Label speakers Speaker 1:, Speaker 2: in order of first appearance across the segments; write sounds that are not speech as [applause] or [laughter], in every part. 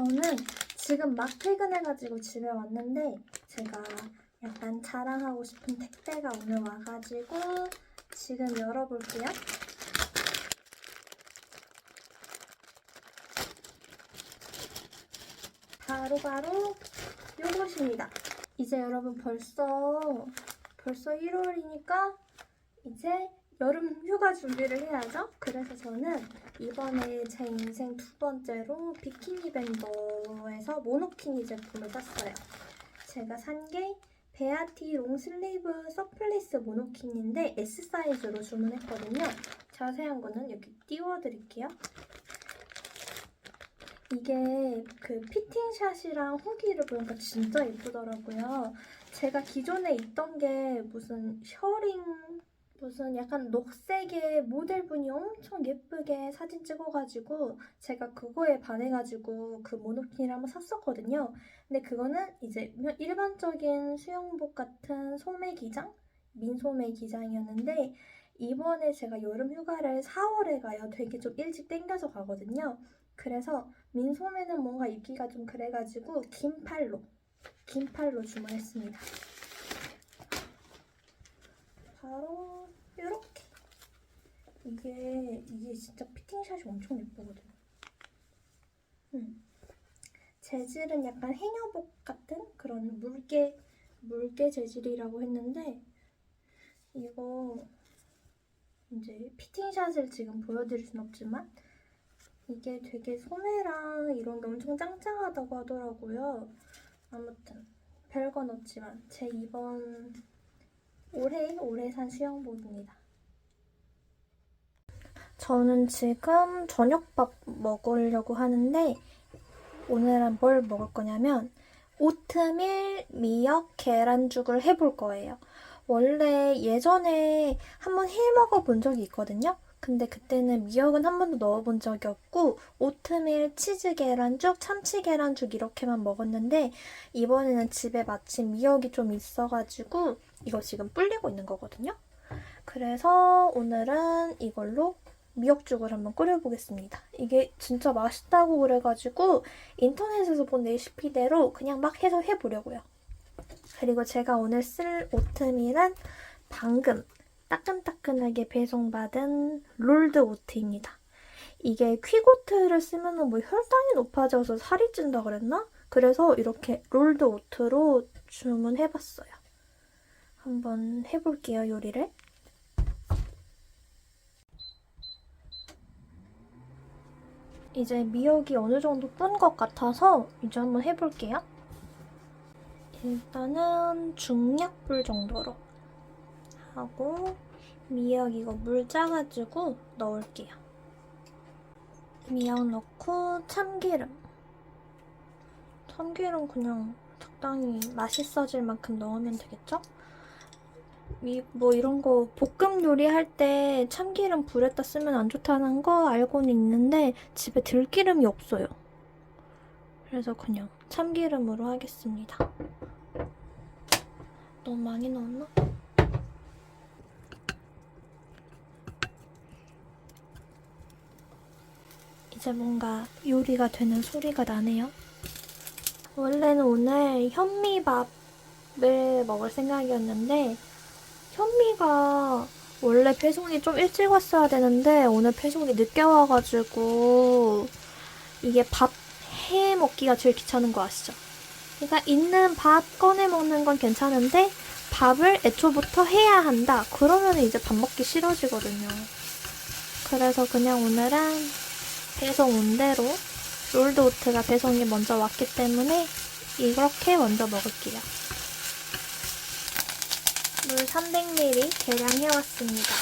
Speaker 1: 저는 지금 막 퇴근해가지고 집에 왔는데 제가 약간 자랑하고 싶은 택배가 오늘 와가지고 지금 열어볼게요. 바로바로 요것입니다. 이제 여러분 벌써 벌써 1월이니까 이제 여름 휴가 준비를 해야죠. 그래서 저는 이번에 제 인생 두 번째로 비키니 밴더에서 모노키니 제품을 샀어요. 제가 산 게 베아티 롱슬리브 서플리스 모노키니인데 S 사이즈로 주문했거든요. 자세한 거는 여기 띄워드릴게요. 이게 그 피팅샷이랑 후기를 보니까 진짜 예쁘더라고요. 제가 기존에 있던 게 무슨 셔링 무슨 약간 녹색의 모델분이 엄청 예쁘게 사진 찍어가지고 제가 그거에 반해가지고 그 모노키니를 한번 샀었거든요. 근데 그거는 이제 일반적인 수영복 같은 소매 기장? 민소매 기장이었는데 이번에 제가 여름 휴가를 4월에 가요. 되게 좀 일찍 땡겨서 가거든요. 그래서 민소매는 뭔가 입기가 좀 그래가지고 긴 팔로 긴 팔로 주문했습니다. 바로 이렇게 이게 이게 진짜 피팅샷이 엄청 예쁘거든요. 음. 재질은 약간 해녀복 같은 그런 물개 물개 재질이라고 했는데 이거 이제 피팅샷을 지금 보여드릴 순 없지만 이게 되게 소매랑 이런 게 엄청 짱짱하다고 하더라고요. 아무튼 별건 없지만 제 이번 올해 올해 산 수영복입니다. 저는 지금 저녁밥 먹으려고 하는데 오늘은 뭘 먹을 거냐면 오트밀 미역 계란죽을 해볼 거예요. 원래 예전에 한번 해 먹어본 적이 있거든요. 근데 그때는 미역은 한 번도 넣어본 적이 없고 오트밀 치즈 계란죽, 참치 계란죽 이렇게만 먹었는데 이번에는 집에 마침 미역이 좀 있어가지고 이거 지금 불리고 있는 거거든요. 그래서 오늘은 이걸로 미역죽을 한번 끓여보겠습니다. 이게 진짜 맛있다고 그래가지고 인터넷에서 본 레시피대로 그냥 막 해서 해보려고요. 그리고 제가 오늘 쓸 오트밀은 방금 따끈따끈하게 배송받은 롤드 오트입니다. 이게 퀵오트를 쓰면 뭐 혈당이 높아져서 살이 찐다 그랬나? 그래서 이렇게 롤드 오트로 주문해봤어요. 한번 해볼게요, 요리를. 이제 미역이 어느 정도 뻬것 같아서 이제 한번 해볼게요. 일단은 중약불 정도로 하고 미역 이거 물 짜가지고 넣을게요. 미역 넣고 참기름. 참기름 그냥 적당히 맛있어질 만큼 넣으면 되겠죠? 이, 뭐 이런 거 볶음 요리할 때 참기름 불에다 쓰면 안 좋다는 거 알고는 있는데 집에 들기름이 없어요. 그래서 그냥 참기름으로 하겠습니다. 너무 많이 넣었나? 이제 뭔가 요리가 되는 소리가 나네요. 원래는 오늘 현미밥을 먹을 생각이었는데 현미가 원래 배송이 좀 일찍 왔어야 되는데 오늘 배송이 늦게 와가지고 이게 밥 해 먹기가 제일 귀찮은 거 아시죠? 그러니까 있는 밥 꺼내 먹는 건 괜찮은데 밥을 애초부터 해야 한다. 그러면 이제 밥 먹기 싫어지거든요. 그래서 그냥 오늘은 배송 온 대로 롤드 오트가 배송이 먼저 왔기 때문에 이렇게 먼저 먹을게요. 물 300ml 계량해왔습니다.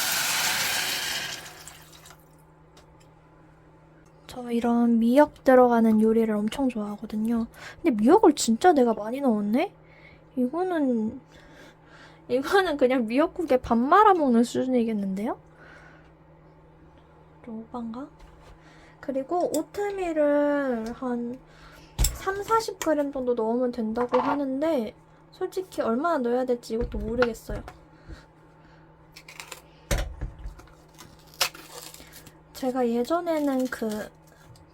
Speaker 1: 저 이런 미역 들어가는 요리를 엄청 좋아하거든요. 근데 미역을 진짜 내가 많이 넣었네? 이거는, 이거는 그냥 미역국에 밥 말아 먹는 수준이겠는데요? 좀 오반가? 그리고 오트밀을 한 3, 40g 정도 넣으면 된다고 하는데 솔직히 얼마나 넣어야 될지 이것도 모르겠어요. 제가 예전에는 그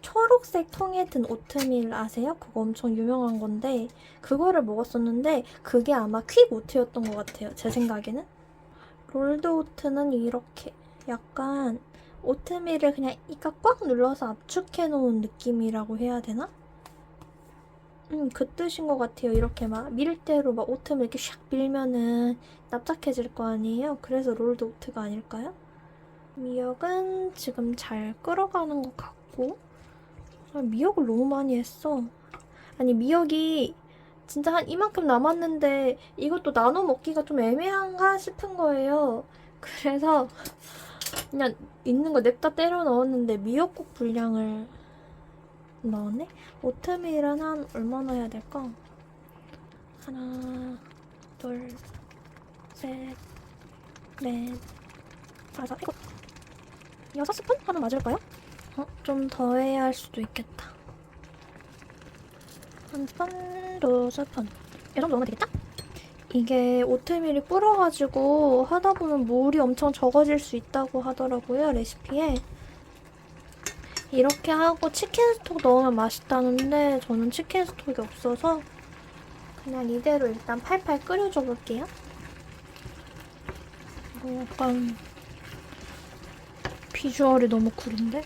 Speaker 1: 초록색 통에 든 오트밀 아세요? 그거 엄청 유명한 건데 그거를 먹었었는데 그게 아마 퀵 오트였던 것 같아요. 제 생각에는. 롤드 오트는 이렇게 약간 오트밀을 그냥 이가 꽉 눌러서 압축해 놓은 느낌이라고 해야 되나? 음, 그 뜻인 것 같아요. 이렇게 막 밀대로 막 오트밀 이렇게 샥 밀면은 납작해질 거 아니에요? 그래서 롤드 오트가 아닐까요? 미역은 지금 잘 끓어가는 것 같고 아, 미역을 너무 많이 했어. 아니 미역이 진짜 한 이만큼 남았는데 이것도 나눠 먹기가 좀 애매한가 싶은 거예요. [laughs] 그래서 그냥 있는 거 냅다 때려 넣었는데 미역국 분량을 넣었네? 오트밀은 한 얼마나 해야 될까? 하나, 둘, 셋, 넷, 다섯, 일곱, 여섯 스푼 하면 맞을까요? 어, 좀 더 해야 할 수도 있겠다. 한 스푼, 두 스푼. 이 정도 넣으면 되겠다? 이게 오트밀이 불어가지고 하다 보면 물이 엄청 적어질 수 있다고 하더라고요, 레시피에. 이렇게 하고 치킨 스톡 넣으면 맛있다는데 저는 치킨 스톡이 없어서 그냥 이대로 일단 팔팔 끓여줘 볼게요. 이거 약간 비주얼이 너무 구린데?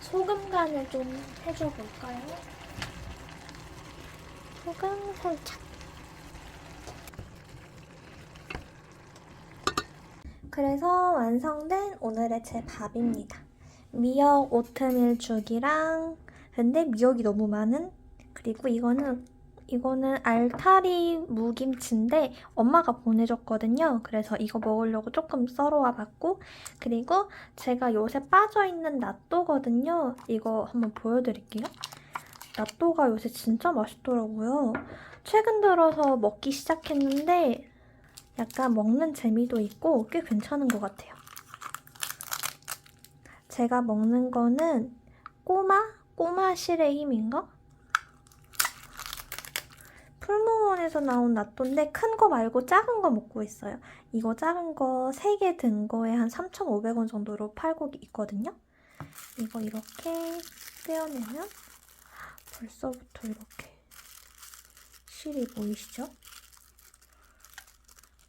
Speaker 1: 소금 간을 좀 해줘 볼까요? 소금 살짝. 그래서 완성된 오늘의 제 밥입니다. 미역 오트밀 죽이랑 근데 미역이 너무 많은 그리고 이거는 이거는 알타리 무김치인데 엄마가 보내줬거든요. 그래서 이거 먹으려고 조금 썰어와 봤고 그리고 제가 요새 빠져있는 낫또거든요. 이거 한번 보여드릴게요. 낫또가 요새 진짜 맛있더라고요. 최근 들어서 먹기 시작했는데 약간 먹는 재미도 있고 꽤 괜찮은 것 같아요. 제가 먹는 거는 꼬마? 꼬마 실의 힘인가? 풀무원에서 나온 낫또인데 큰 거 말고 작은 거 먹고 있어요. 이거 작은 거 3개 든 거에 한 3,500원 정도로 팔고 있거든요. 이거 이렇게 떼어내면 벌써부터 이렇게 실이 보이시죠?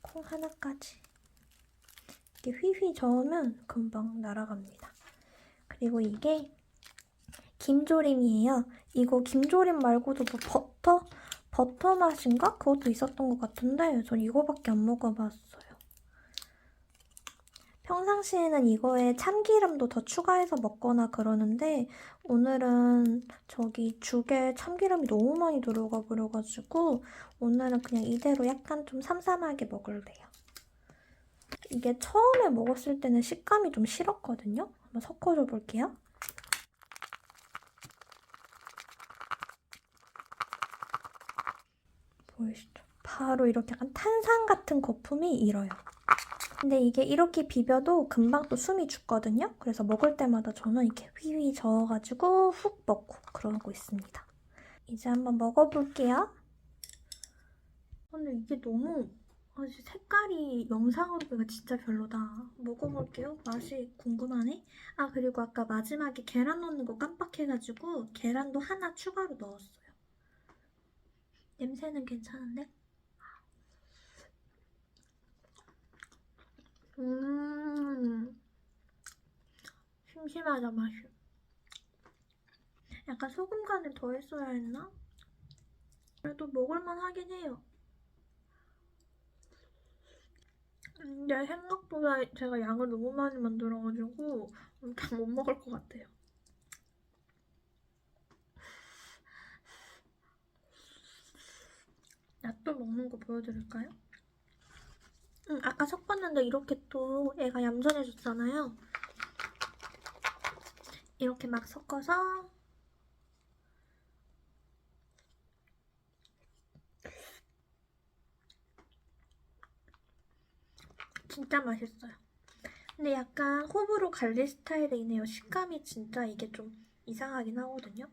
Speaker 1: 콩 하나까지. 이렇게 휘휘 저으면 금방 날아갑니다. 그리고 이게 김조림이에요. 이거 김조림 말고도 뭐 버터? 버터 맛인가? 그것도 있었던 것 같은데 전 이거밖에 안 먹어봤어요. 평상시에는 이거에 참기름도 더 추가해서 먹거나 그러는데 오늘은 저기 죽에 참기름이 너무 많이 들어가 버려가지고 오늘은 그냥 이대로 약간 좀 삼삼하게 먹을래요. 이게 처음에 먹었을 때는 식감이 좀 싫었거든요. 한번 섞어줘 볼게요. 보이시죠? 바로 이렇게 약간 탄산 같은 거품이 일어요. 근데 이게 이렇게 비벼도 금방 또 숨이 죽거든요. 그래서 먹을 때마다 저는 이렇게 휘휘 저어가지고 훅 먹고 그러고 있습니다. 이제 한번 먹어볼게요. 근데 이게 너무 아, 색깔이 영상으로 보니까 진짜 별로다. 먹어볼게요. 맛이 궁금하네. 아 그리고 아까 마지막에 계란 넣는 거 깜빡해가지고 계란도 하나 추가로 넣었어요. 냄새는 괜찮은데? 음, 심심하다 맛이. 약간 소금 간을 더 했어야 했나? 그래도 먹을만 하긴 해요. 근데 생각보다 제가 양을 너무 많이 만들어가지고 다 못 먹을 것 같아요. 낫또 먹는 거 보여드릴까요? 응, 아까 섞었는데 이렇게 또 애가 얌전해졌잖아요. 이렇게 막 섞어서 진짜 맛있어요. 근데 약간 호불호 갈릴 스타일이네요. 식감이 진짜 이게 좀 이상하긴 하거든요.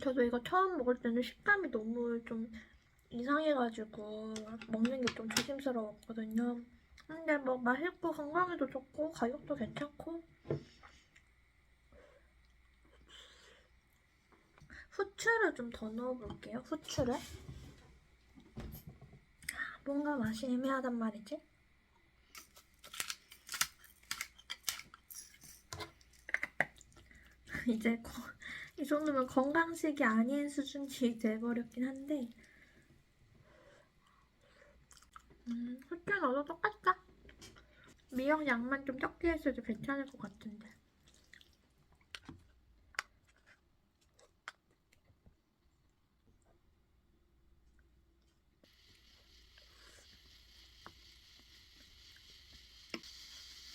Speaker 1: 저도 이거 처음 먹을 때는 식감이 너무 좀 이상해가지고 먹는 게 좀 조심스러웠거든요. 근데 뭐 맛있고 건강에도 좋고 가격도 괜찮고 후추를 좀 더 넣어볼게요. 후추를. 아, 뭔가 맛이 애매하단 말이지. [laughs] 이제 거- 이 정도면 건강식이 아닌 수준이 돼버렸긴 한데 음, 후추 넣어도 똑같다. 미역 양만 좀 적게 했어도 괜찮을 것 같은데.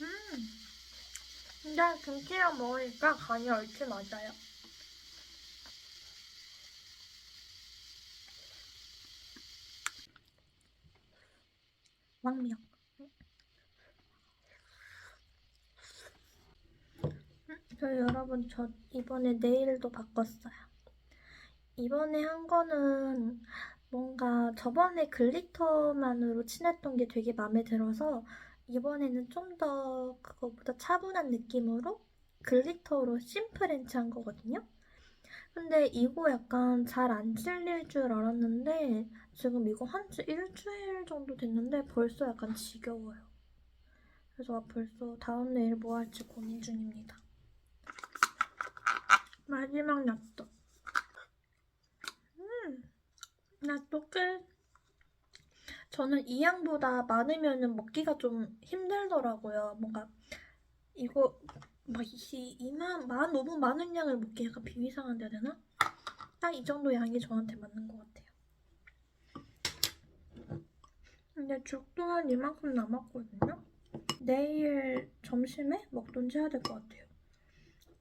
Speaker 1: 음, 근데 김치랑 먹으니까 간이 얼추 맞아요. 왕미역. 저 여러분 저 이번에 네일도 바꿨어요. 이번에 한 거는 뭔가 저번에 글리터만으로 칠했던 게 되게 마음에 들어서 이번에는 좀 더 그거보다 차분한 느낌으로 글리터로 심플앤치 한 거거든요. 근데 이거 약간 잘안 찔릴 줄 알았는데 지금 이거 한 지 일주일 정도 됐는데 벌써 약간 지겨워요. 그래서 벌써 다음 네일 뭐 할지 고민 중입니다. 마지막 낫또. 음, 낫또 끝. 저는 이 양보다 많으면 먹기가 좀 힘들더라고요. 뭔가 이거 막 이, 이만 만 너무 많은 양을 먹기 약간 비위상한데 되나? 딱 이 정도 양이 저한테 맞는 것 같아요. 근데 죽 또한 이만큼 남았거든요. 내일 점심에 먹던지 해야 될 것 같아요.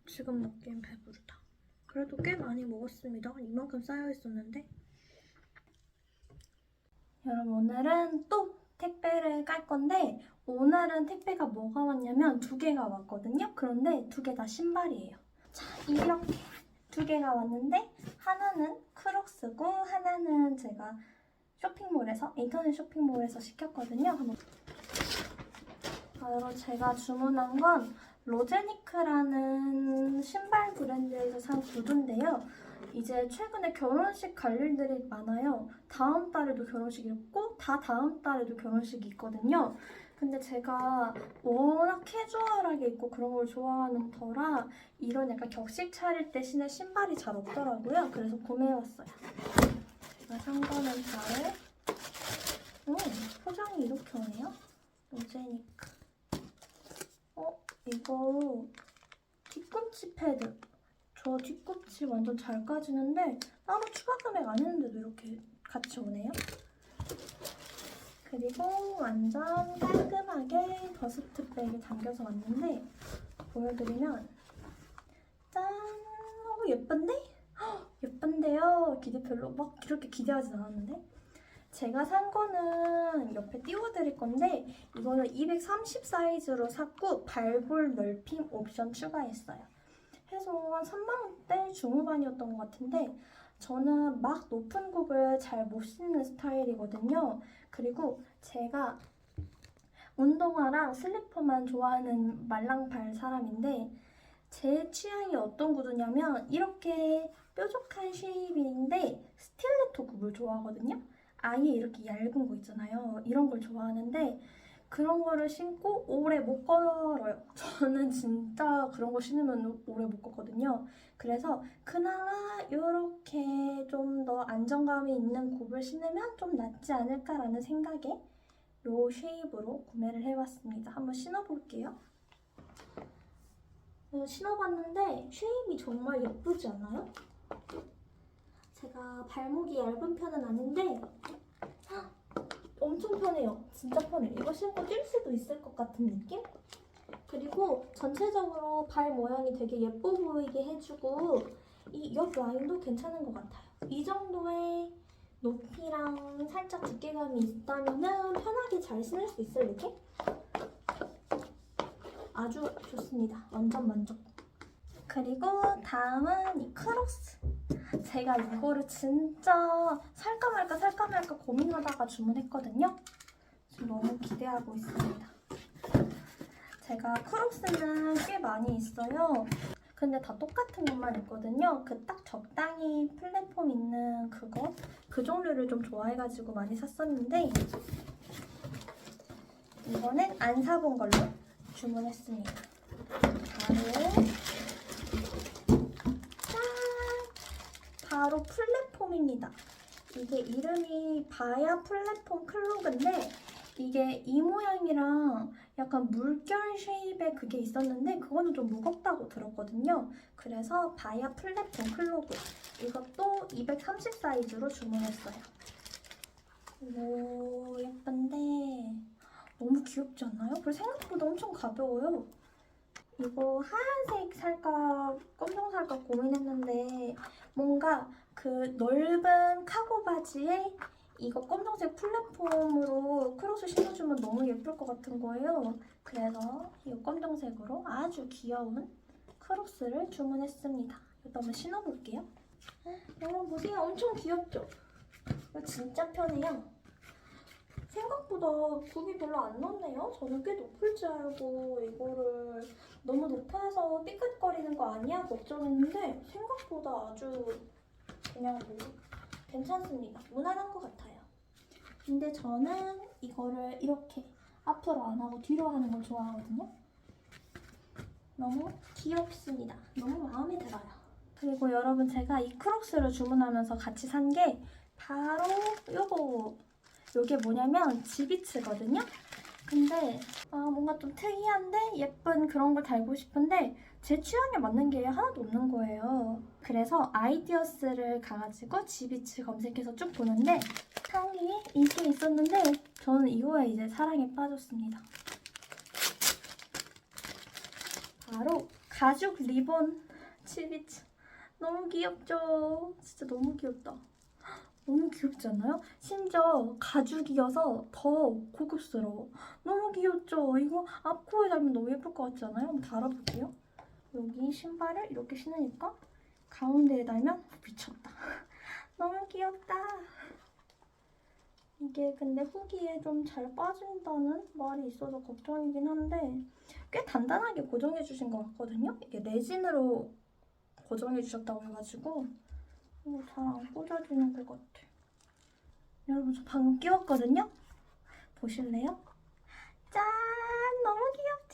Speaker 1: 지금 먹기엔 배부르다. 그래도 꽤 많이 먹었습니다. 이만큼 쌓여 있었는데. 여러분 오늘은 또 택배를 깔 건데 오늘은 택배가 뭐가 왔냐면 두 개가 왔거든요. 그런데 두 개 다 신발이에요. 자 이렇게 두 개가 왔는데 하나는 크록스고 하나는 제가 쇼핑몰에서 인터넷 쇼핑몰에서 시켰거든요. 한번 아, 여러분 제가 주문한 건 로제니크라는 신발 브랜드에서 산 구두인데요. 이제 최근에 결혼식 갈 일들이 많아요. 다음 달에도 결혼식이 있고 다 다음 달에도 결혼식이 있거든요. 근데 제가 워낙 캐주얼하게 입고 그런 걸 좋아하는 터라 이런 약간 격식 차릴 때 신을 신발이 잘 없더라고요. 그래서 구매해왔어요. 제가 산 거는 잘 오, 포장이 이렇게 오네요. 로제니크. 어, 이거 뒤꿈치 패드. 저 뒤꿈치 완전 잘 까지는데 따로 추가 금액 안 했는데도 이렇게 같이 오네요. 그리고 완전 깔끔하게 더스트백에 담겨서 왔는데 보여드리면 짠! 어, 예쁜데? 헉, 예쁜데요? 기대 별로 막 이렇게 기대하진 않았는데 제가 산 거는 옆에 띄워드릴 건데 이거는 230 사이즈로 샀고 발볼 넓힘 옵션 추가했어요. 해서 한 3만원대 중후반이었던 것 같은데 저는 막 높은 굽을 잘 못 신는 스타일이거든요. 그리고 제가 운동화랑 슬리퍼만 좋아하는 말랑발 사람인데 제 취향이 어떤 구두냐면 이렇게 뾰족한 쉐입인데 스틸레토 굽을 좋아하거든요. 아예 이렇게 얇은 거 있잖아요. 이런 걸 좋아하는데 그런 거를 신고 오래 못 걸어요. 저는 진짜 그런 거 신으면 오래 못 걷거든요. 그래서 그나마 이렇게 좀 더 안정감이 있는 굽을 신으면 좀 낫지 않을까라는 생각에 이 쉐입으로 구매를 해봤습니다. 한번 신어볼게요. 네, 신어봤는데 쉐입이 정말 예쁘지 않아요? 제가 발목이 얇은 편은 아닌데 헉, 엄청 편해요. 진짜 편해. 이거 신고 뛸 수도 있을 것 같은 느낌? 그리고 전체적으로 발 모양이 되게 예뻐 보이게 해주고 이 옆 라인도 괜찮은 것 같아요. 이 정도의 높이랑 살짝 두께감이 있다면 편하게 잘 신을 수 있을 느낌? 아주 좋습니다. 완전 만족. 그리고 다음은 이 크로스. 제가 이거를 진짜 살까 살까 말까 고민하다가 주문했거든요. 너무 기대하고 있습니다. 제가 크록스는 꽤 많이 있어요. 근데 다 똑같은 것만 있거든요. 그 딱 적당히 플랫폼 있는 그거 그 종류를 좀 좋아해가지고 많이 샀었는데 이거는 안 사본 걸로 주문했습니다. 바로 짠! 바로 플랫폼입니다. 이게 이름이 바야 플랫폼 클로그인데 이게 이 모양이랑 약간 물결 쉐입의 그게 있었는데 그거는 좀 무겁다고 들었거든요. 그래서 바야 플랫폼 클로그 이것도 230 사이즈로 주문했어요. 오 예쁜데 너무 귀엽지 않나요? 그리고 생각보다 엄청 가벼워요. 이거 하얀색 살까 검정 살까 고민했는데 뭔가 그 넓은 카고 바지에 이거 검정색 플랫폼으로 크로스 신어주면 너무 예쁠 것 같은 거예요. 그래서 이 검정색으로 아주 귀여운 크로스를 주문했습니다. 이거 한번 신어볼게요. 여러분 보세요. 엄청 귀엽죠? 이거 진짜 편해요. 생각보다 굽이 별로 안 높네요. 저는 꽤 높을 줄 알고 이거를 너무 높아서 삐끗거리는 거 아니야? 걱정했는데 생각보다 아주 그냥 뭐 괜찮습니다. 무난한 것 같아요. 근데 저는 이거를 이렇게 앞으로 안 하고 뒤로 하는 걸 좋아하거든요. 너무 귀엽습니다. 너무 마음에 들어요. 그리고 여러분 제가 이 크록스를 주문하면서 같이 산 게 바로 요거 요게 뭐냐면 지비츠거든요. 근데 아, 뭔가 좀 특이한데 예쁜 그런 걸 달고 싶은데 제 취향에 맞는 게 하나도 없는 거예요. 그래서 아이디어스를 가가지고 지비츠 검색해서 쭉 보는데 상이 인기 있었는데 저는 이거에 이제 사랑에 빠졌습니다. 바로 가죽 리본 지비츠 너무 귀엽죠? 진짜 너무 귀엽다. 너무 귀엽지 않나요? 심지어 가죽이어서 더 고급스러워. 너무 귀엽죠? 이거 앞코에 달면 너무 예쁠 것 같지 않아요? 한번 달아볼게요. 여기 신발을 이렇게 신으니까 가운데에 달면 미쳤다. [laughs] 너무 귀엽다. 이게 근데 후기에 좀 잘 빠진다는 말이 있어서 걱정이긴 한데 꽤 단단하게 고정해 주신 것 같거든요. 이게 레진으로 고정해 주셨다고 해가지고 이거 잘 안 꽂아지는 것 같아. 여러분 저 방금 끼웠거든요? 보실래요? 짠! 너무 귀엽죠?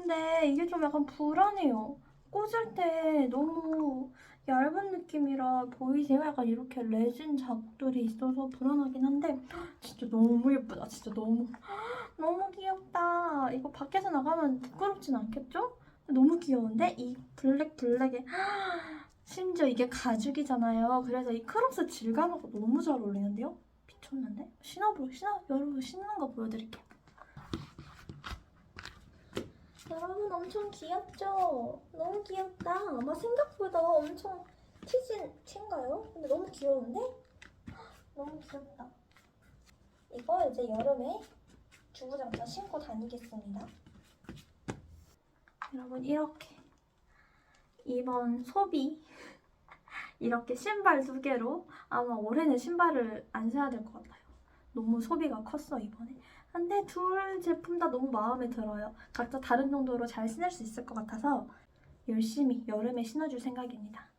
Speaker 1: 근데 이게 좀 약간 불안해요. 꽂을 때 너무 얇은 느낌이라 보이세요? 약간 이렇게 레진 자국들이 있어서 불안하긴 한데 진짜 너무 예쁘다. 진짜 너무 [gasps] 너무 귀엽다. 이거 밖에서 나가면 부끄럽진 않겠죠? 너무 귀여운데 이 블랙 블랙에 [gasps] 심지어 이게 가죽이잖아요. 그래서 이 크롭스 질감하고 너무 잘 어울리는데요? 미쳤는데? 신어보, 신어, 여러분 신는 거 보여드릴게요. 여러분 엄청 귀엽죠? 너무 귀엽다. 아마 생각보다 엄청 티진 티인가요? 근데 너무 귀여운데? [gasps] 너무 귀엽다. 이거 이제 여름에 주구장창 신고 다니겠습니다. 여러분 이렇게 이번 소비 [laughs] 이렇게 신발 두 개로 아마 올해는 신발을 안 사야 될 것 같아요. 너무 소비가 컸어 이번에. 근데 둘 제품 다 너무 마음에 들어요. 각자 다른 정도로 잘 신을 수 있을 것 같아서 열심히 여름에 신어줄 생각입니다.